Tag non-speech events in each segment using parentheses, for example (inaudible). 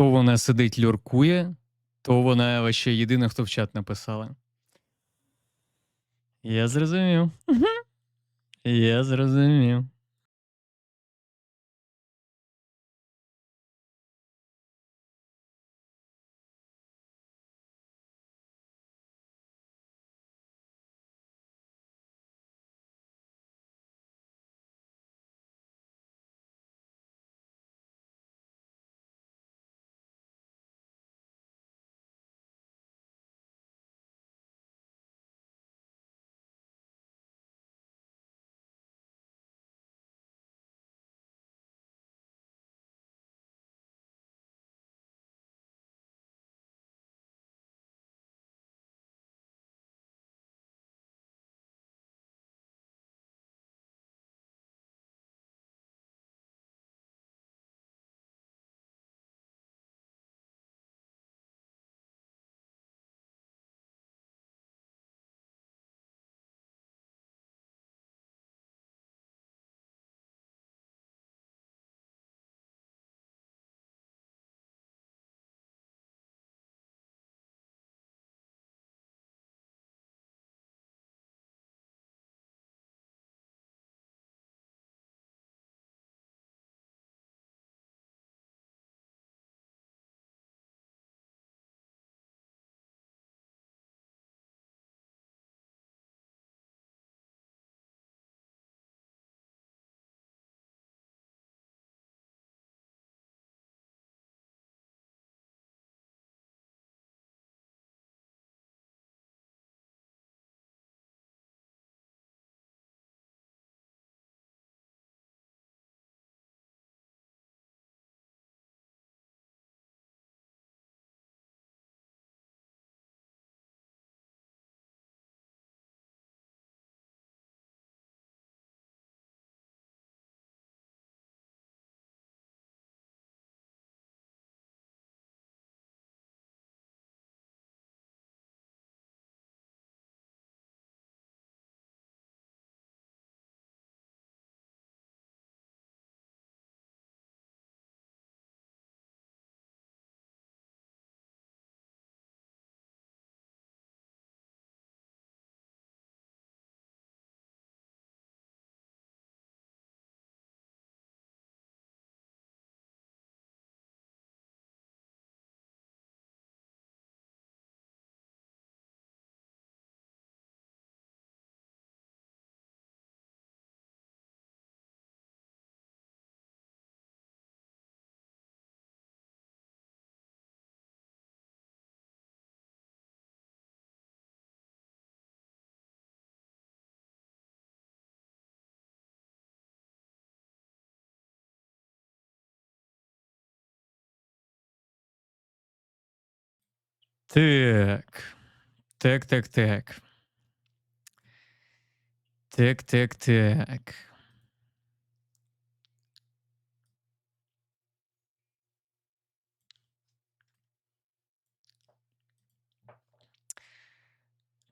То вона сидить люркує, то вона ще єдина, хто в чат написала. Я зрозумів. Я зрозумів. Так. Так, так, так. Так, так, так.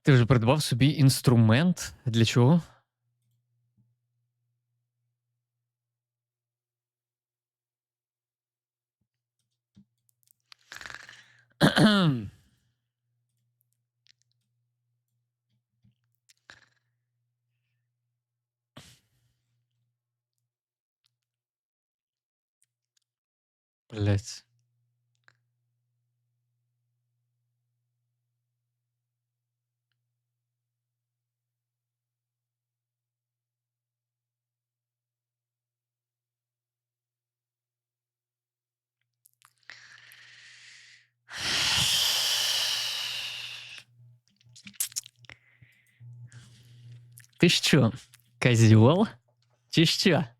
Ти вже придбав собі інструмент? Для чого? Блять. Ти що, козьол? Чи що? Що за.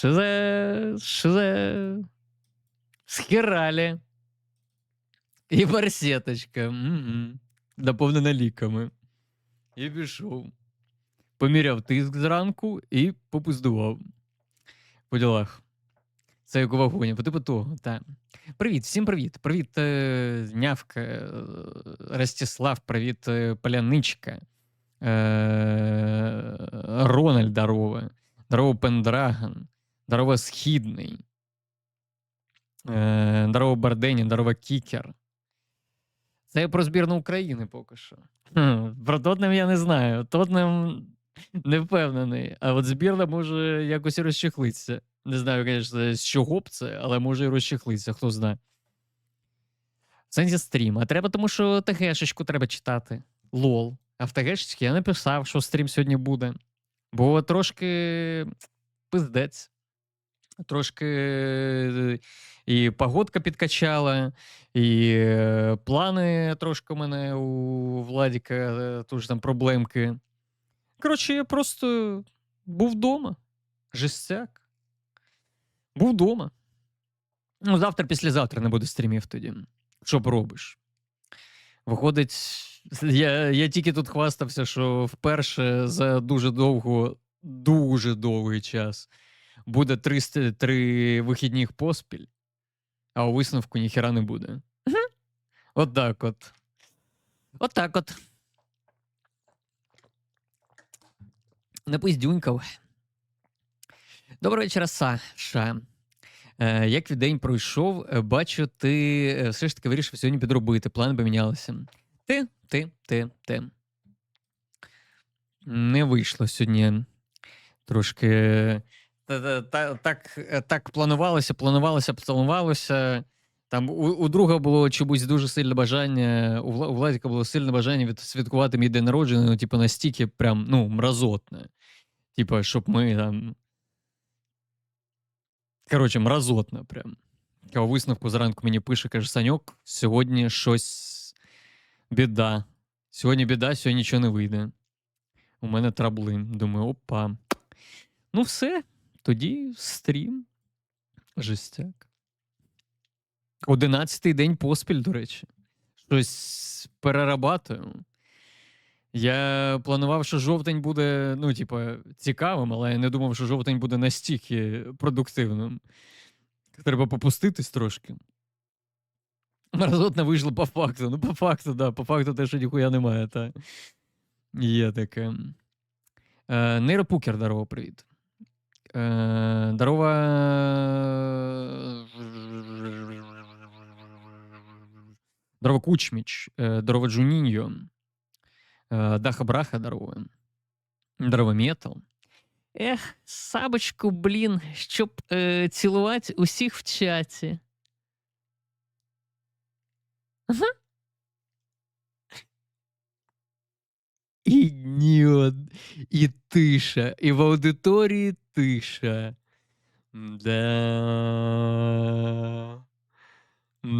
Що за. Схералі. І барсеточка. М-м. Доповнена ліками. І пішов. Поміряв тиск зранку і попиздував. По ділах. Це як у вагоні, по типу того. Та. Привіт, всім привіт. Привіт, е, Нявка, е, Ростислав, привіт, е, Поляничка. Рональд, здорово. Здорово, Пендрагон. Здорово, Східний. Е, Здорово, Бардені, здорово, Кікер. Це про збірну України поки що. Про Тотнем я не знаю. Тотнем не впевнений. А от збірна може якось і розчехлитися. Не знаю, звісно, з чого б це, але може і розчехлитися, хто знає. Сенсі стрім. А треба, тому що ТГшечку треба читати. Лол. А в ТГшечці я написав, що стрім сьогодні буде. Бо трошки пиздець. Трошки е, і погодка підкачала, і е, плани трошки у мене у Владіка е, теж там проблемки. Коротше, я просто був вдома. Жестяк. Був вдома. Ну, завтра, післязавтра не буде стрімів тоді. Що б робиш? Виходить, (laughs) я, я тільки тут хвастався, що вперше за дуже довго, дуже довгий час буде 303 вихідних поспіль, а у висновку ніхера не буде. Мгм. От так от. От так от. Не пиздюнькав. Доброго вечора, Саша. Е, як твій день пройшов, Е, бачу, ти е, все ж таки вирішив сьогодні підробити. Плани помінялися. Ти, ти, ти, ти. Не вийшло сьогодні. Трошки. Та- та- та- Так, е, так планувалося, планувалося, планувалося. Там у, у друга було чомусь дуже сильне бажання, у, Вла, у Владіка було сильне бажання відсвяткувати мій день народження, ну, типу, настільки прям, ну, мразотне. Типу, щоб ми там. Коротше, мразотно прям. А висновку зранку мені пише, каже: Саньок, сьогодні щось біда. Сьогодні біда, сьогодні нічого не вийде. У мене трабли. Думаю, опа. Ну, все, тоді стрім. Жестяк. Одинадцятий день поспіль, до речі. Щось перерабатую. Я планував, що жовтень буде, ну, типа, цікавим, але я не думав, що жовтень буде настільки продуктивним. Треба попуститись трошки. Мразотно вийшло по факту. Ну, по факту, да, по факту те, що ніхуя немає, та. Є таке. Е, Нейропукер, здорово, привіт. Е, здорова. Здорово, Кучміч. Е, здорово, Джуніньо. Е, Даха Браха, здорово. Здорово, Метал. Ех, сабочку, блін, щоб е, цілувати усіх в чаті. Ага. І ні, і тиша, і в аудиторії тиша. Да.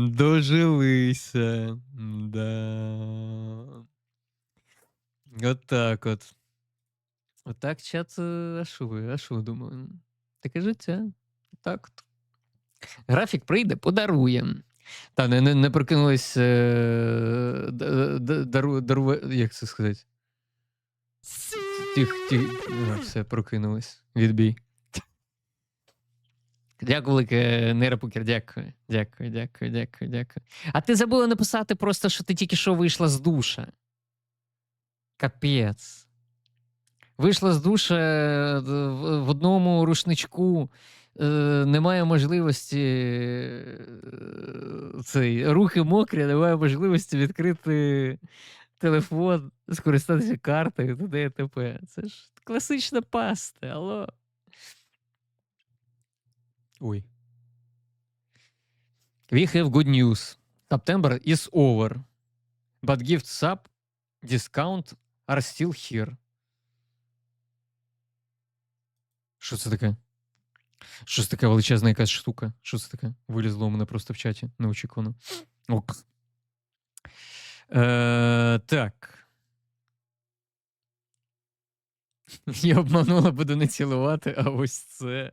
Дожилися. Да. От так от. Отак чат, а що ви? Таке життя. Так. Графік прийде, подарує. Та не, не, не прокинулись. Е, д- дару, дару, як це сказати? Тих, тих, все, прокинулись. Відбій. Дякую, велике нейропокер, дякую. Дякую, дякую, дякую, дякую. А ти забула написати просто, що ти тільки що вийшла з душа. Капець. Вийшла з душа е, в одному рушничку. е, Немає можливості е, цей, рухи мокрі, немає можливості відкрити телефон, скористатися картою, туди т.п. Це ж класична паста, алло. Ой. We have good news. September is over. But gifts up discount are still here. Що це таке? Що це така величезна якась штука? Що це таке? Вилізло у мене просто в чаті неочікувано. Ок. Е, так. (laughs) Я обманула, буду не цілувати, а ось це.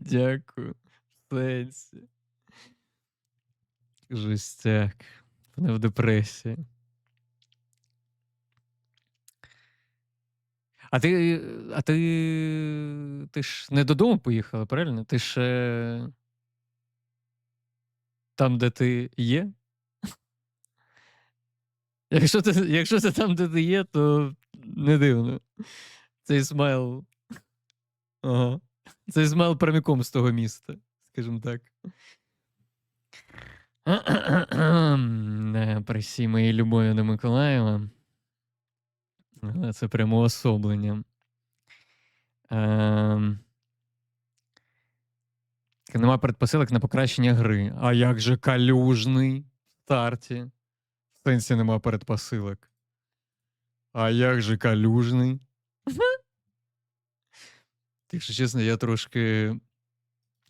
Дякую. Сенсі. Жестяк. Вона в депресії. А ти. А ти. Ти ж не додому поїхала, правильно? Ти ж. е, Там, де ти є? Якщо ти, якщо це там, де ти є, то не дивно. Цей смайл. Ага. Цей смайл прямиком з того міста, скажімо так. При всій моїй любові до Миколаєва. Це прямо особлення. Ем, Нема предпосилок на покращення гри. А як же калюжний в старті? Сенсі нема передпосилок. А як же калюжний? Якщо чесно, я трошки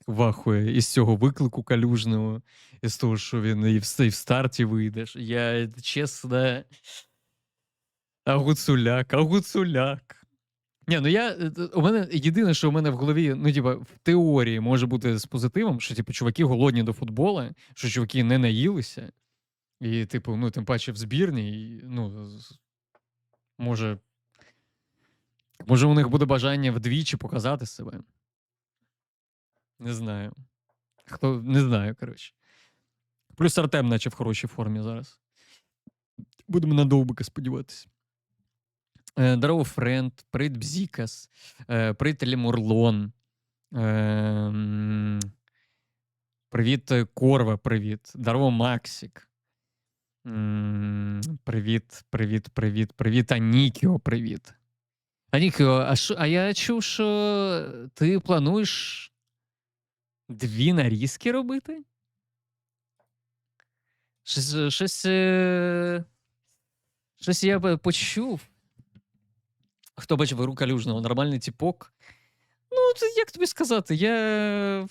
вахує із цього виклику калюжного, із того, що він і в, і в старті вийдеш. Я чесно. А гуцуляк, а гуцуляк. Ні, ну я. е, У мене єдине, що у мене в голові, ну, типа, в теорії може бути з позитивом, що, типу, чуваки голодні до футбола, що чуваки не наїлися. І, типу, ну, тим паче в збірні, і, ну, може. Може, у них буде бажання вдвічі показати себе. Не знаю. Хто не знаю, коротше. Плюс Артем, наче в хорошій формі зараз. Будемо на довбика сподіватися. Е, Здорово, френд, привіт Бзікас, е, привіт Лемурлон. Привіт, е, Корва, привіт. Здорово, Максик. Привіт, привіт, привіт, привіт, Анікіо, привіт. Анікіо, а, шо, а я чув, що ти плануєш дві нарізки робити? Щось, е, щось, е, щось я почув. Хто бачив гру калюжного, нормальний тіпок. Ну, як тобі сказати, я.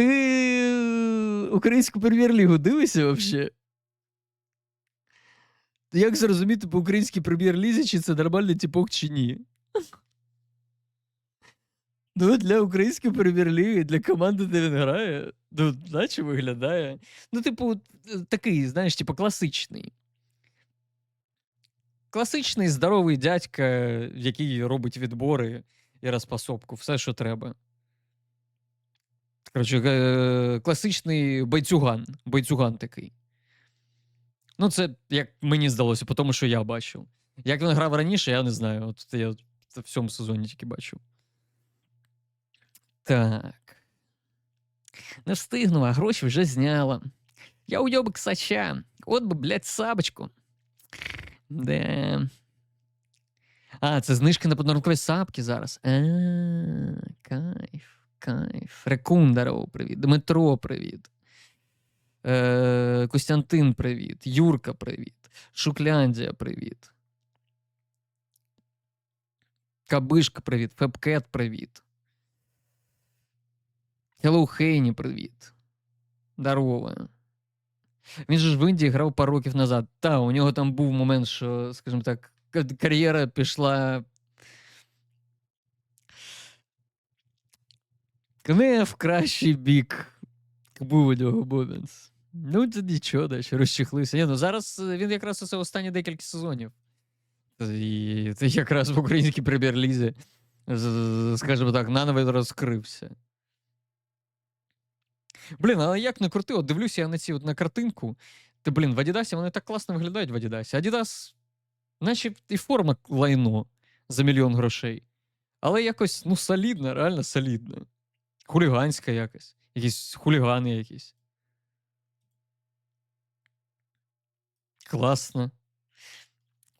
Ти українську прем'єр-лігу дивишся взагалі? Як зрозуміти по українській прем'єр-лізі, чи це нормальний тіпок, чи ні? Ну, для української прем'єр-ліги, для команди, де він грає, ну, наче виглядає. Ну, типу, е, такий, знаєш, типу, класичний. Класичний здоровий дядька, який робить відбори і розпасовку, все, що треба. Коротше, е, класичний бойцюган. Бойцюган такий. Ну, це як мені здалося, по тому, що я бачив. Як він грав раніше, я не знаю. От я в цьому сезоні тільки бачив. Так. Не встигну, а гроші вже зняла. Я уйобок сача. От би, блядь, сабочку. Де. А, це знижки на подарункові сапки зараз. А, кайф, кайф. Рекун, здорово, привіт. Дмитро, привіт. Е, Костянтин, привіт. Юрка, привіт. Шукляндія, привіт. Кабишка, привіт. Фебкет, привіт. Hello, Хейні, привіт. Здорово. Він же ж в Індії грав пару років назад. Та, у нього там був момент, що, скажімо так, кар'єра пішла. Не в кращий бік. Був у нього момент. Ну, це нічого, да, ще розчехлився. Ні, ну зараз е, він якраз усе останні декілька сезонів. І це якраз в українській прем'єр-лізі, скажімо так, наново розкрився. Блін, але як не крути, от дивлюся я на ці от на картинку. Ти, блін, в Адідасі вони так класно виглядають в Адідасі. Адідас, наче і форма лайно за мільйон грошей. Але якось, ну, солідна, реально солідна. Хуліганська якась. Якісь хулігани якісь. Класно.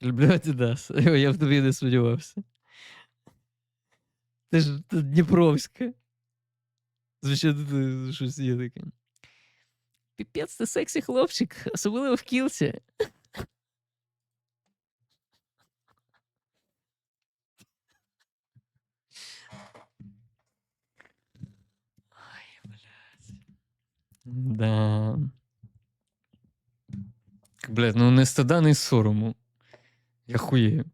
Люблю Адідас. (laughs) Я в тобі не сподівався. Ти ж ти Дніпровська. Звичайно, ти щось є таке. Піпець, ти сексі хлопчик, особливо в кілці. Да. Блядь, ну не стида, не сорому. Я хуєю.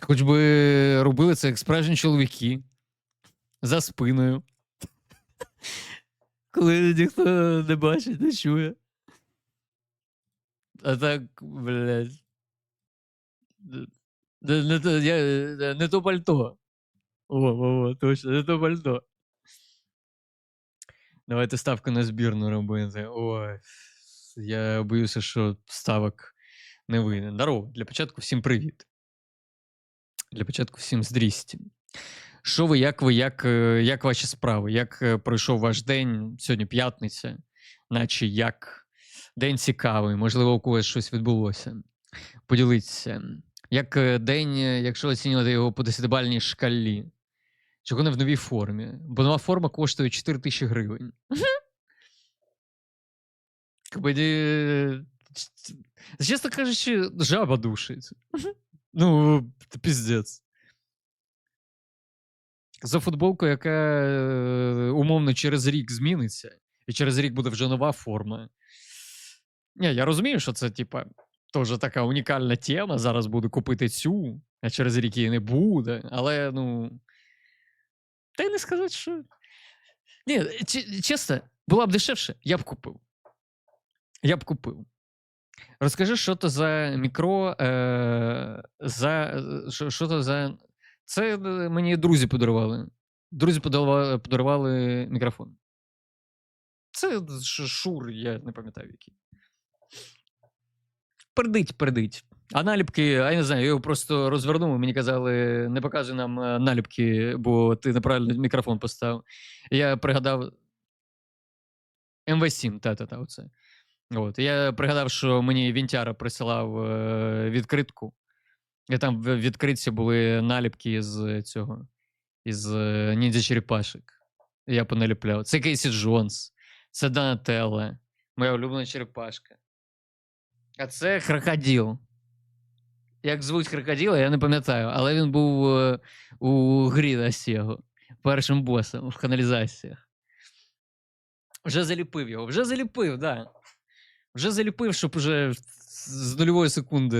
Хоч би робили це як справжні чоловіки. За спиною. (laughs) Коли ніхто не бачить, не чує. А так, блядь. Не, не, то- я, е, не то пальто. О, о, о, точно, не то пальто. Давайте ставку на збірну робити. Ой, я боюся, що ставок не вийде. Здорово, для початку всім привіт. Для початку всім здрісті. Що ви, як ви, як, е, як ваші справи? Як е, пройшов ваш день? Сьогодні п'ятниця, наче як день цікавий, можливо, у когось щось відбулося. Поділіться. Як е, день, якщо оцінювати його по 10-бальній шкалі, чого не в новій формі? Бо нова форма коштує 4 тисячі гривень. Чесно кажучи, жаба душить. Ну, піздець. За футболку, яка е, умовно через рік зміниться, і через рік буде вже нова форма. Ні, я розумію, що це, типа, теж така унікальна тема. Зараз буду купити цю, а через рік її не буде. Але, ну. Та й не сказати, що. Ні, чесно, була б дешевше, я б купив. Я б купив. Розкажи, що то за мікро. Е, за, е, що, що то за. Це мені друзі подарували. Друзі подарували, подарували мікрофон. Це Шур, я не пам'ятаю який. Пердить, пердить. А наліпки, а я не знаю, я його просто розвернув. Мені казали, не показуй нам е, наліпки, бо ти неправильно мікрофон поставив. Я пригадав. МВ7, та-та-та, оце. От. Я пригадав, що мені Вінтяра присилав е, відкритку. І там в відкритці були наліпки з цього, із е, ніндзя черепашок. І Я поналіпляв. Це Кейсі Джонс, це Донателло, моя улюблена черепашка. А це крокодил. Як звуть крокодила, я не пам'ятаю, але він був е, у грі на Сєгу, першим босом в каналізаціях. Вже заліпив його, вже заліпив. Да. Вже заліпив, щоб уже з- нульової секунди,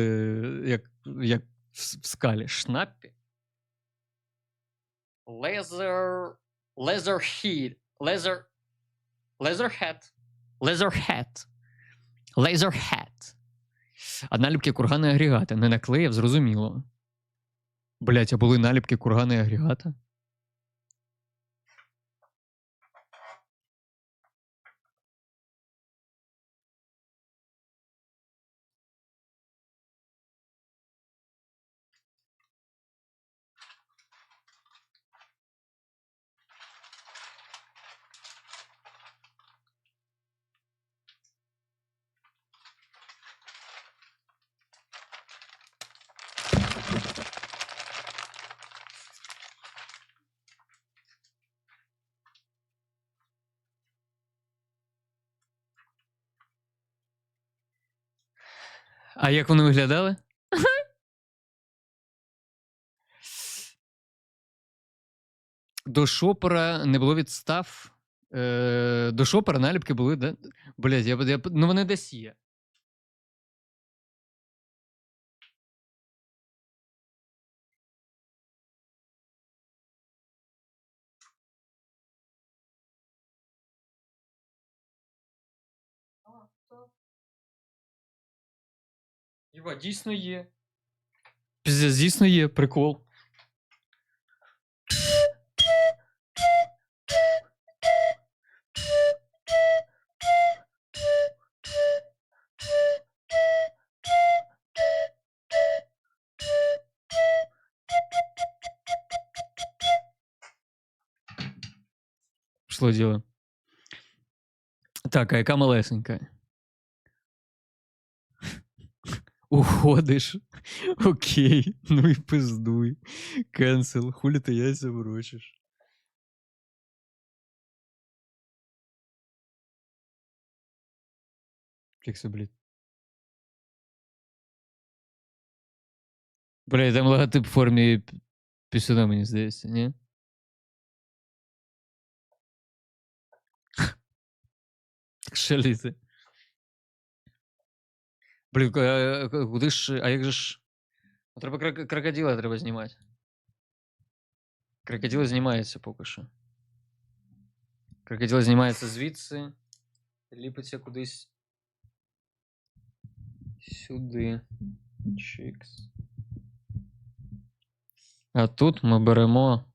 як, як в, скалі. Шнаппі. Laser. Laser heat. Laser. Laserhead. Laserhead. Laserhead. А наліпки кургани агрегата. Не наклеїв, зрозуміло. Блять, а були наліпки кургани агрегата? А як вони виглядали? До шопера не було відстав. Е, до шопера наліпки були, да? Блять, я, я, ну вони десь є. Єва, дійсно є. Піздець, дійсно є, прикол. Пішло діло. Так, а яка малесенька? Уходиш. Окей, ну і пиздуй. Кенсел, хулі ти яйця ворочиш. Фікси, блядь. Бля, там логотип в формі пісюна, мені здається, ні? Шаліти. Блін, а, куди ж, а як же ж. Треба крок- крокодила треба знімати. Крокодил знімається поки що. Крокодил знімається звідси. Ліпиться кудись. Сюди. Чикс. А тут ми беремо.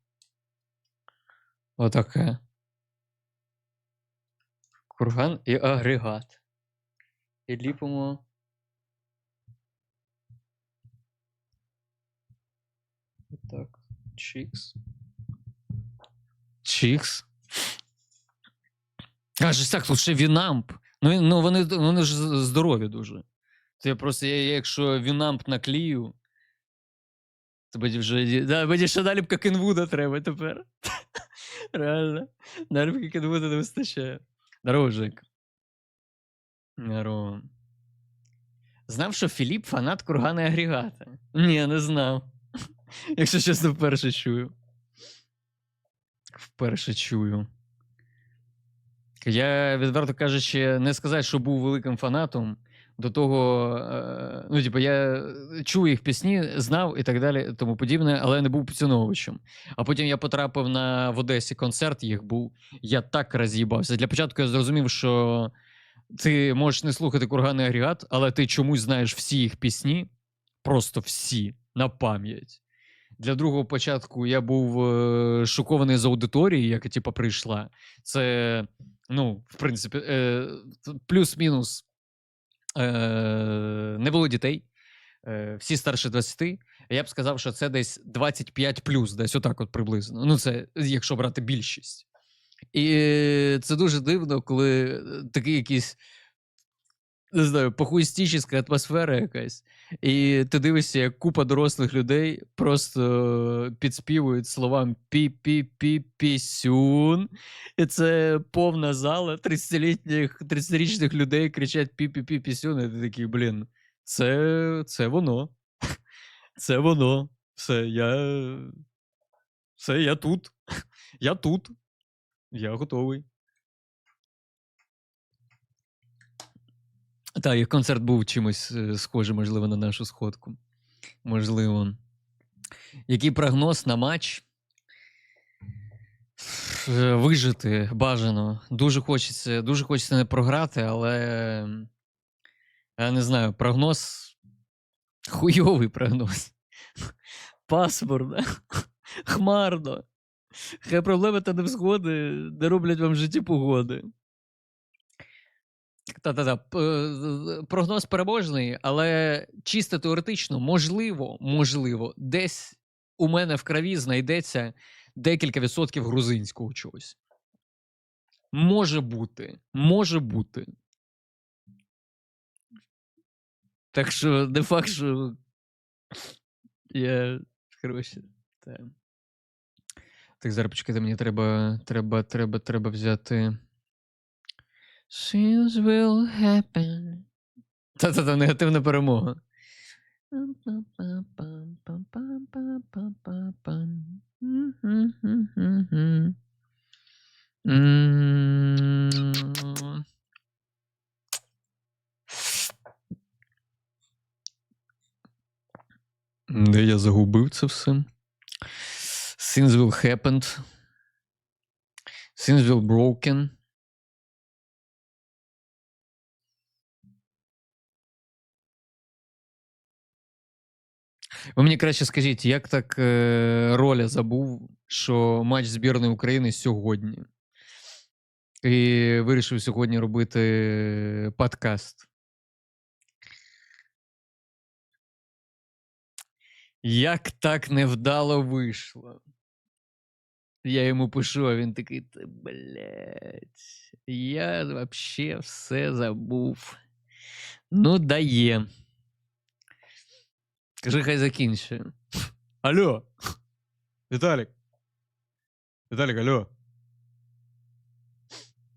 Отаке. Курган і агрегат. І ліпимо. Так, чікс. Чікс. А ж так, тут ще Вінамп. Ну, ну вони, вони ж здорові дуже. Я просто, я, якщо Вінамп наклію, то буде вже. Да, мені ще наліпка Кенвуда треба тепер. (laughs) Реально. Наліпки Кенвуда не вистачає. Здорово, Жек. Здорово. Знав, що Філіп фанат кургана і агрегата. Ні, не знав. (laughs) Якщо чесно, вперше чую. Вперше чую. Я, відверто кажучи, не сказати, що був великим фанатом. До того, е, ну, типу, я чув їх пісні, знав і так далі, тому подібне, але не був поціновувачем. А потім я потрапив на в Одесі концерт, їх був. Я так роз'їбався. Для початку я зрозумів, що ти можеш не слухати курганний агрегат, але ти чомусь знаєш всі їх пісні, просто всі на пам'ять. Для другого початку я був е, шокований з аудиторії, яка типу, прийшла. Це, ну, в принципі, е, плюс-мінус е, не було дітей. Всі старше 20. Я б сказав, що це десь 25 плюс, десь отак от приблизно. Ну, це якщо брати більшість. І це дуже дивно, коли такий якийсь, не знаю, похуїстічна атмосфера якась. І ти дивишся, як купа дорослих людей просто підспівують словам пі-пі-пі-пісюн. І це повна зала 30-літніх, 30-річних людей кричать пі-пі-пі-пісюн. І ти такий, блін, це, це воно. Це воно. Все, я. Все, я тут. Я тут. Я готовий. Так, їх концерт був чимось е, схожий, можливо, на нашу сходку. Можливо. Який прогноз на матч? Е, Вижити бажано. Дуже хочеться, дуже хочеться не програти, але я не знаю, прогноз. Хуйовий прогноз. Пасмурно. Хмарно. Хай проблеми та невзгоди не роблять вам в житті погоди. Та-та-та. Прогноз переможний, але чисто теоретично, можливо, можливо, десь у мене в крові знайдеться декілька відсотків грузинського чогось. Може бути. Може бути. Так що, не факт, що я коротше. Та. Так, зараз почекайте, мені треба, треба, треба, треба взяти. Things will happen. Та-та-та, негативна перемога. Де я загубив це все? Things will happen. Things will broken. Ви мені краще скажіть, як так е, Роля забув, що матч збірної України сьогодні? І вирішив сьогодні робити подкаст. Як так невдало вийшло? Я йому пишу, а він такий, «Та, блядь, я вообще все забув. Ну, дає. Кажи, хай закінчує. Алло. Віталік. Віталік, алло.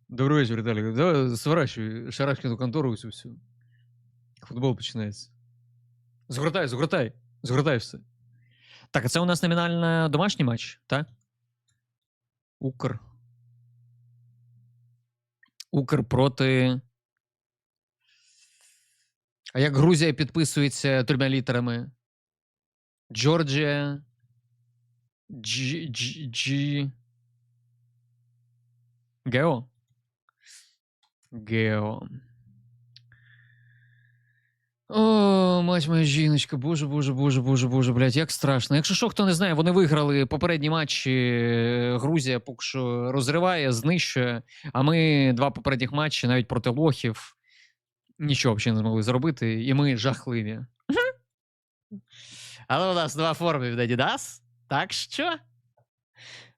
Добрий вечір, Віталік. Давай сворачуй Шарашкіну контору усю всю. Футбол починається. Згортай, згортай. Згортай все. Так, а це у нас номінально домашній матч, так? Укр. Укр проти. А як Грузія підписується трьома літерами? Джорджія. Джі. Гео? Гео. О, мать моя жіночка, боже, боже, боже, боже, боже, блядь, як страшно. Якщо що, хто не знає, вони виграли попередні матчі. е, Грузія поки що розриває, знищує. А ми два попередніх матчі навіть проти лохів нічого взагалі не змогли зробити, і ми жахливі. Але у нас нова форма від Adidas. Так що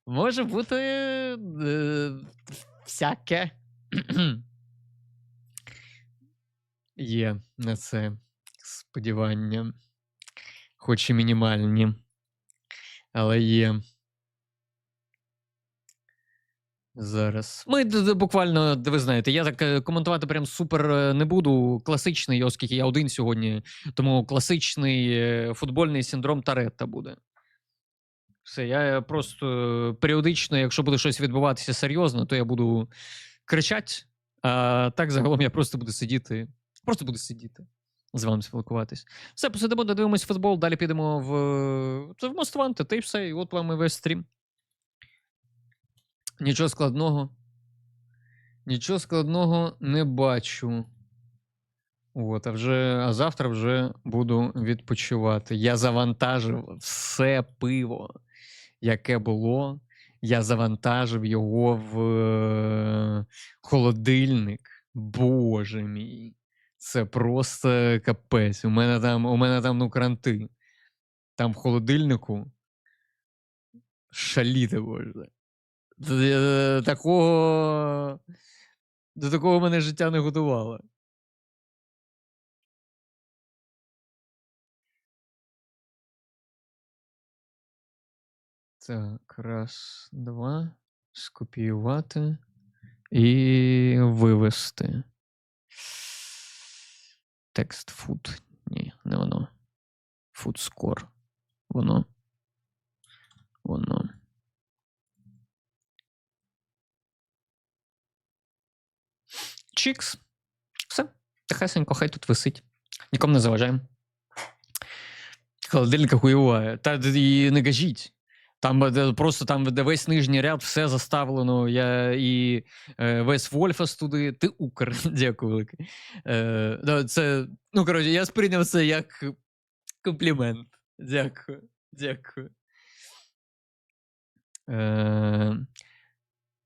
Може бути е, всяке. Є на це сподівання. Хоч і мінімальні. Але є. Зараз. Ми буквально, ви знаєте, я так е, коментувати прям супер е, не буду. Класичний, оскільки я один сьогодні, тому класичний е, футбольний синдром Таретта буде. Все, я просто періодично, якщо буде щось відбуватися серйозно, то я буду кричати. А так загалом я просто буду сидіти. Просто буду сидіти. З вами спілкуватись. Все, посидимо, додивимось футбол, далі підемо в, в Мостванте, та й все. І от вам і весь стрім. Нічого складного. Нічого складного не бачу. От, а вже, а завтра вже буду відпочивати. Я завантажив все пиво, яке було. Я завантажив його в е, холодильник. Боже мій. Це просто капець. У мене там, у мене там ну кранти. Там в холодильнику шаліти можна. Е, Такого. До такого мене життя не готувало. Так, раз, два. Скопіювати і вивести. Текст food. Ні, не воно. Score. Воно. Воно. Чікс. Все. Тихесенько, хай тут висить. Нікому не заважаємо. Холодильника хуєває. Та і не кажіть. Там е, просто там весь нижній ряд, все заставлено. Я і е, весь Вольфас туди. Ти Укр. (laughs) Дякую велике. Е, це, ну, коротше, я сприйняв це як комплімент. Дякую. Дякую. Е,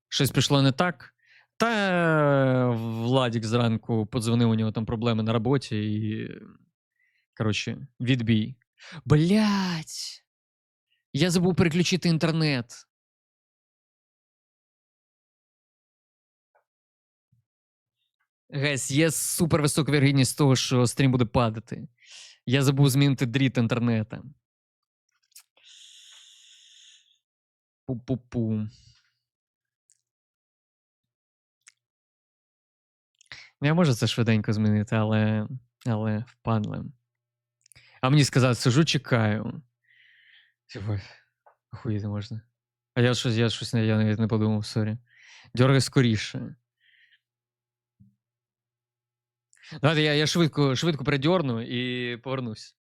щось пішло не так. Та Владік зранку подзвонив, у нього там проблеми на роботі і. Коротше, відбій. Блять! Я забув переключити інтернет. Гесь, є супер висока вірогідність того, що стрім буде падати. Я забув змінити дріт інтернета. Пу-пу-пу. Ну, Я можу це швиденько змінити, але, але впадле. А мені сказати, сижу, чекаю. Типу, охуєти можна. А я щось, я щось я навіть не подумав, сорі. Дьоргай скоріше. Давайте я, я швидко, швидко передьорну і повернусь.